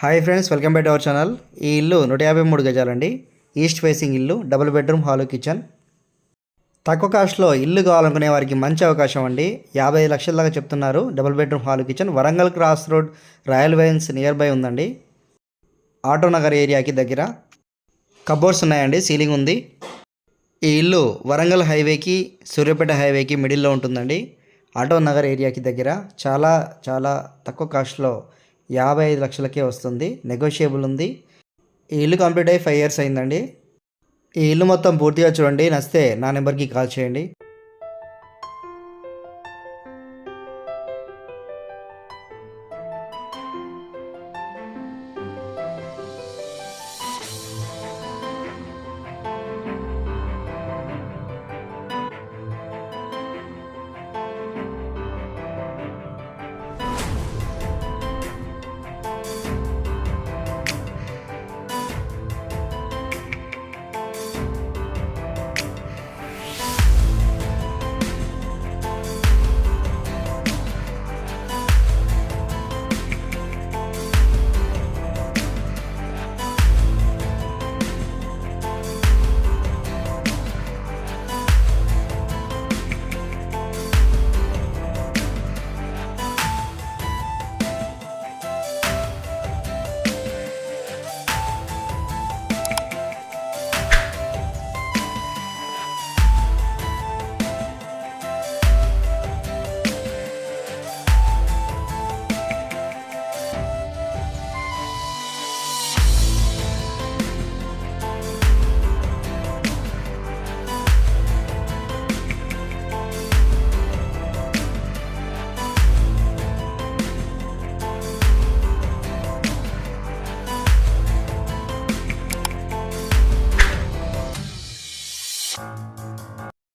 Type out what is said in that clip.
Hi friends welcome back our channel. ఈ ఇల్లు నూట యాభై మూడు గజాలండి. ఈస్ట్ ఫేసింగ్ ఇల్లు డబుల్ బెడ్రూమ్ హాల్ కిచెన్. తక్కువ కాస్ట్లో ఇల్లు కావాలనుకునే వారికి మంచి అవకాశం అండి. యాభై ఐదు లక్షల దాకా చెప్తున్నారు. Double bedroom hall kitchen. Warangal cross road royal wines near by ఉందండి. ఆటో నగర్ ఏరియాకి దగ్గర కబోర్డ్స్ ఉన్నాయండి. సీలింగ్ ఉంది. ఈ ఇల్లు వరంగల్ హైవేకి సూర్యాపేట హైవేకి మిడిల్లో ఉంటుందండి. ఆటో నగర్ ఏరియాకి దగ్గర చాలా చాలా తక్కువ కాస్ట్లో యాభై ఐదు లక్షలకే వస్తుంది. నెగోషియబుల్ ఉంది. ఈ ఇల్లు కంప్లీట్ అయ్యి ఫైవ్ ఇయర్స్ అయిందండి. ఈ ఇల్లు మొత్తం పూర్తిగా చూడండి. నచ్చితే నా నెంబర్కి కాల్ చేయండి.